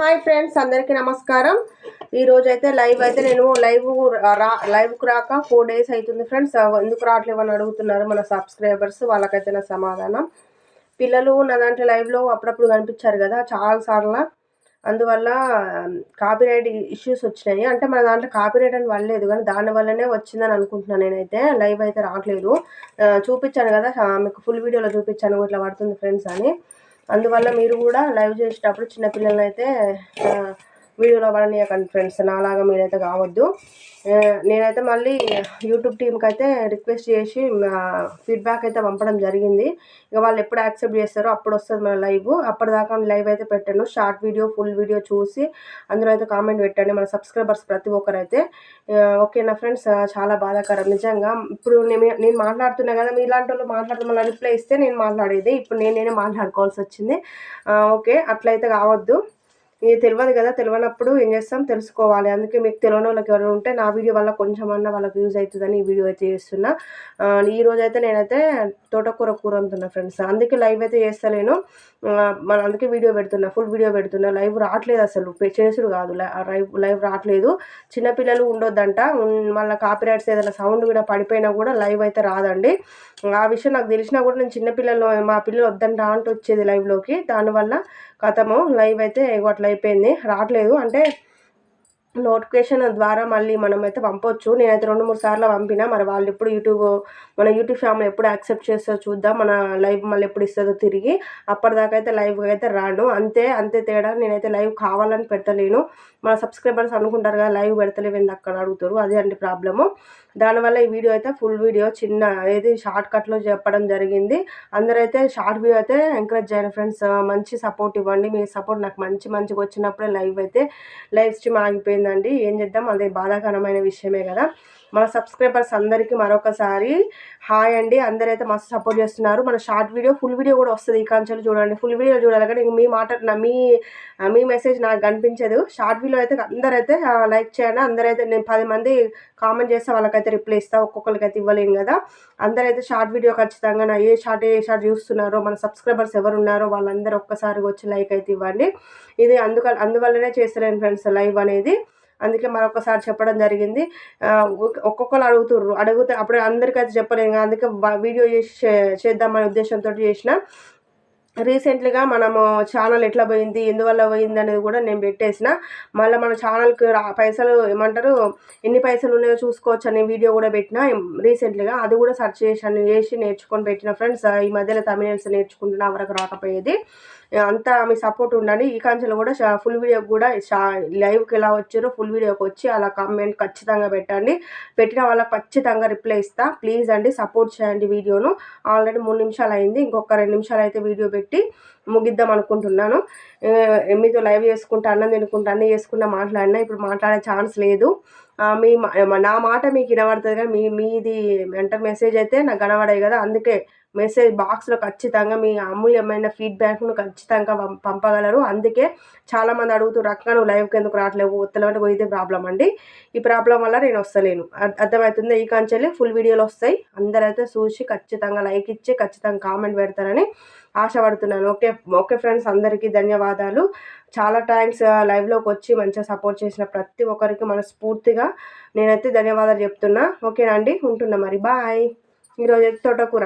Hi friends అందరికీ నమస్కారం. ఈరోజు అయితే లైవ్ అయితే నేను లైవ్ రా లైవ్కు రాక ఫోర్ డేస్ అవుతుంది ఫ్రెండ్స్. ఎందుకు రావట్లేవు అని అడుగుతున్నారు మన సబ్స్క్రైబర్స్ వాళ్ళకైతే నా సమాధానం. పిల్లలు నా దాంట్లో లైవ్లో అప్పుడప్పుడు కనిపించారు కదా చాలా సార్లు. అందువల్ల కాపీరైట్ ఇష్యూస్ వచ్చినాయి. అంటే మన దాంట్లో కాపీరైట్ అని పడలేదు కానీ దానివల్లనే వచ్చిందని అనుకుంటున్నాను నేనైతే. లైవ్ అయితే రావట్లేదు. చూపించాను కదా మీకు ఫుల్ వీడియోలో చూపించాను ఇట్లా పడుతుంది ఫ్రెండ్స్ అని. అందువల్ల మీరు కూడా లైవ్ చేసేటప్పుడు చిన్నపిల్లలైతే వీడియోలో పడనీయకండి ఫ్రెండ్స్ నాలాగా మీరైతే కావద్దు. నేనైతే మళ్ళీ యూట్యూబ్ టీంకి అయితే రిక్వెస్ట్ చేసి ఫీడ్బ్యాక్ అయితే పంపడం జరిగింది. ఇక వాళ్ళు ఎప్పుడు యాక్సెప్ట్ చేస్తారో అప్పుడు వస్తుంది మన లైవ్ అప్పటిదాకా లైవ్ అయితే పెట్టాను షార్ట్ వీడియో ఫుల్ వీడియో చూసి అందులో అయితే కామెంట్ పెట్టండి. మన సబ్స్క్రైబర్స్ ప్రతి ఒక్కరైతే. ఓకేనా ఫ్రెండ్స్ చాలా బాధాకరం. నిజంగా ఇప్పుడు నేను నేను మాట్లాడుతున్నా కదా మీలాంటి వాళ్ళు మాట్లాడుతూ రిప్లై ఇస్తే నేను మాట్లాడేది. ఇప్పుడు నేను నేనే మాట్లాడుకోవాల్సి వచ్చింది. ఓకే అట్లయితే కావద్దు. ఇది తెలియదు కదా తెలియనప్పుడు ఏం చేస్తాం? తెలుసుకోవాలి. అందుకే మీకు తెలియని వాళ్ళకి ఎవరైనా ఉంటే నా వీడియో వల్ల కొంచెం అన్న వాళ్ళకి యూజ్ అవుతుందని ఈ వీడియో అయితే చేస్తున్నా. ఈ అయితే నేనైతే తోటకూర కూర అంటున్నా ఫ్రెండ్స్. అందుకే లైవ్ అయితే చేస్తలేను. మన అందుకే వీడియో పెడుతున్నా ఫుల్ వీడియో పెడుతున్నా. లైవ్ రావట్లేదు అసలు. చేసుడు కాదు. లైవ్ లైవ్ రావట్లేదు. చిన్నపిల్లలు ఉండొద్దంట. మళ్ళీ కాపీరైట్స్ ఏదైనా సౌండ్ కూడా పడిపోయినా కూడా లైవ్ అయితే రాదండి. ఆ విషయం నాకు తెలిసినా కూడా నేను చిన్నపిల్లలు మా పిల్లలు వద్దంట అంటూ వచ్చేది లైవ్లోకి. దానివల్ల కథము లైవ్ అయితే అట్లా అయిపోయింది రావట్లేదు. అంటే నోటిఫికేషన్ ద్వారా మళ్ళీ మనమైతే పంపొచ్చు. నేనైతే రెండు మూడు సార్లు పంపిన. మరి వాళ్ళు ఎప్పుడు యూట్యూబ్ మన యూట్యూబ్ ఫ్యామిలీ ఎప్పుడు యాక్సెప్ట్ చేస్తో చూద్దాం. మన లైవ్ మళ్ళీ ఎప్పుడు ఇస్తుందో తిరిగి. అప్పటిదాకా అయితే లైవ్ అయితే రాను. అంతే అంతే తేడా. నేనైతే లైవ్ కావాలని పెడతలేను. మన సబ్స్క్రైబర్స్ అనుకుంటారు కదా లైవ్ పెడతలేవు అక్కడ అడుగుతారు. అదే అండి ప్రాబ్లము. దానివల్ల ఈ వీడియో అయితే ఫుల్ వీడియో. చిన్న ఏది షార్ట్ కట్లో చెప్పడం జరిగింది. అందరైతే షార్ట్ వీడియో అయితే ఎంకరేజ్ చేయండి ఫ్రెండ్స్. మంచి సపోర్ట్ ఇవ్వండి. మీ సపోర్ట్ నాకు మంచి మంచిగా వచ్చినప్పుడే లైవ్ అయితే లైవ్ స్ట్రీమ్ ఆగిపోయింది. ఆగిపోయిందండి ఏం చేద్దాం? అదే బాధాకరమైన విషయమే కదా. మన సబ్స్క్రైబర్స్ అందరికీ మరొకసారి హాయ్ అండి. అందరైతే మస్తు సపోర్ట్ చేస్తున్నారు. మన షార్ట్ వీడియో ఫుల్ వీడియో కూడా వస్తుంది ఈ కాంచెలు చూడండి. ఫుల్ వీడియో చూడాలి. కానీ మీ మాట మీ మీ మెసేజ్ నాకు కనిపించదు. షార్ట్ వీడియో అయితే అందరైతే లైక్ చేయండి. అందరైతే నేను పది మంది కామెంట్ చేస్తే వాళ్ళకైతే రిప్లై ఇస్తాను ఒక్కొక్కరికి అయితే ఇవ్వలేను కదా. అందరైతే షార్ట్ వీడియో ఖచ్చితంగా నా ఏ షార్ట్ ఏ షార్ట్ చూస్తున్నారో మన సబ్స్క్రైబర్స్ ఎవరు ఉన్నారో వాళ్ళందరూ ఒక్కసారి వచ్చి లైక్ అయితే ఇవ్వండి. ఇది అందుక అందువల్లనే చేస్తలేను ఫ్రెండ్స్ లైవ్ అనేది. అందుకే మరొకసారి చెప్పడం జరిగింది. ఒక్కొక్కరు అడుగుతుర్రు. అడిగితే అప్పుడు అందరికైతే చెప్పలేము అందుకే వీడియో చేసి చేద్దామనే ఉద్దేశంతో చేసిన. రీసెంట్లీగా మనము ఛానల్ ఎట్లా పోయింది ఎందువల్ల పోయింది అనేది కూడా నేను పెట్టేసిన. మళ్ళీ మన ఛానల్కి పైసలు ఏమంటారు ఎన్ని పైసలు ఉన్నాయో చూసుకోవచ్చు అనే వీడియో కూడా పెట్టిన. రీసెంట్లీగా అది కూడా సెర్చ్ చేసి చేసి నేర్చుకొని పెట్టిన ఫ్రెండ్స్. ఈ మధ్యలో తమిళస్ నేర్చుకుంటున్నా వరకు రాకపోయేది. అంతా మీ సపోర్ట్ ఉండండి. ఈ కాంచెలు కూడా ఫుల్ వీడియో కూడా లైవ్కి ఎలా వచ్చారో ఫుల్ వీడియోకి వచ్చి అలా కామెంట్ ఖచ్చితంగా పెట్టండి. పెట్టిన వాళ్ళకి ఖచ్చితంగా రిప్లై ఇస్తా. ప్లీజ్ అండి సపోర్ట్ చేయండి వీడియోను. ఆల్రెడీ మూడు నిమిషాలు అయింది. ఇంకొక రెండు నిమిషాలు అయితే వీడియో పెట్టి ముగిద్దాం అనుకుంటున్నాను. మీతో లైవ్ చేసుకుంటా అన్నం తినుకుంటా అన్నీ చేసుకుంటా మాట్లాడినా ఇప్పుడు మాట్లాడే ఛాన్స్ లేదు. మీ నా మాట మీకు వినబడుతుంది కానీ మీ మీది వెంట మెసేజ్ అయితే నాకు కనబడాయి కదా అందుకే మెసేజ్ బాక్స్లో ఖచ్చితంగా మీ అమూల్యమైన ఫీడ్బ్యాక్ను ఖచ్చితంగా పంపగలరు. అందుకే చాలామంది అడుగుతూ రక్క నువ్వు లైవ్కి ఎందుకు రావట్లేవు? ఉత్తలమంటే పోయితే ప్రాబ్లం అండి? ఈ ప్రాబ్లం వల్ల నేను వస్తలేను. అర్థమవుతుంది? ఈ కంచెల్లి ఫుల్ వీడియోలు వస్తాయి. అందరైతే చూసి ఖచ్చితంగా లైక్ ఇచ్చి ఖచ్చితంగా కామెంట్ పెడతారని ఆశపడుతున్నాను. ఓకే ఓకే ఫ్రెండ్స్ అందరికీ ధన్యవాదాలు. చాలా థ్యాంక్స్ లైవ్లోకి వచ్చి మంచిగా సపోర్ట్ చేసిన ప్రతి ఒక్కరికి మనస్ఫూర్తిగా నేనైతే ధన్యవాదాలు చెప్తున్నా. ఓకేనా అండి? ఉంటున్నా మరి. బాయ్. ఈరోజు తోటకూర.